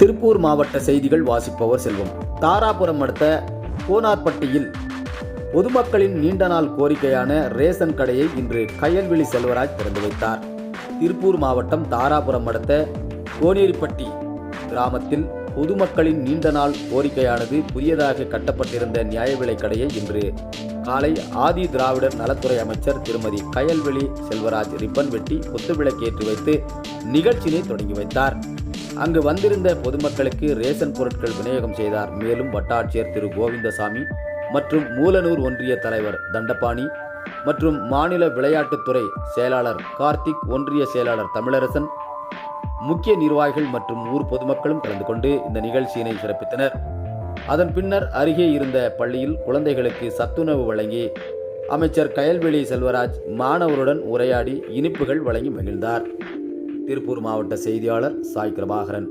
திருப்பூர் மாவட்ட செய்திகள் வாசிப்பவர் செல்வம். தாராபுரம் அடுத்த கோனார்பட்டியில் பொதுமக்களின் நீண்ட நாள் கோரிக்கையான ரேஷன் கடையை இன்று கயல்விழி செல்வராஜ் திறந்து வைத்தார். திருப்பூர் மாவட்டம் தாராபுரம் அடுத்த கோனேரிப்பட்டி கிராமத்தில் பொதுமக்களின் நீண்ட நாள் கோரிக்கையானது புதியதாக கட்டப்பட்டிருந்த நியாய விலைக் கடையை இன்று காலை ஆதி திராவிடர் நலத்துறை அமைச்சர் திருமதி கயல்வெளி செல்வராஜ் ரிப்பன் வெட்டி குத்துவிளக்கேற்றி வைத்து நிகழ்ச்சியினை தொடங்கி வைத்தார். அங்கு வந்திருந்த பொதுமக்களுக்கு ரேஷன் பொருட்கள் விநியோகம் செய்தார். மேலும் வட்டாட்சியர் திரு கோவிந்தசாமி மற்றும் மூலனூர் ஒன்றிய தலைவர் தண்டபாணி மற்றும் மாநில விளையாட்டுத்துறை செயலாளர் கார்த்திக் ஒன்றிய செயலாளர் தமிழரசன் முக்கிய நிர்வாகிகள் மற்றும் ஊர் பொதுமக்களும் கலந்து கொண்டு இந்த நிகழ்ச்சியினை சிறப்பித்தனர். அதன் பின்னர் அருகே இருந்த பள்ளியில் குழந்தைகளுக்கு சத்துணவு வழங்கி அமைச்சர் கயல்வெளி செல்வராஜ் மாணவருடன் உரையாடி இனிப்புகள் வழங்கி மகிழ்ந்தார். திருப்பூர் மாவட்ட செய்தியாளர் சாய் கிரபாகரன்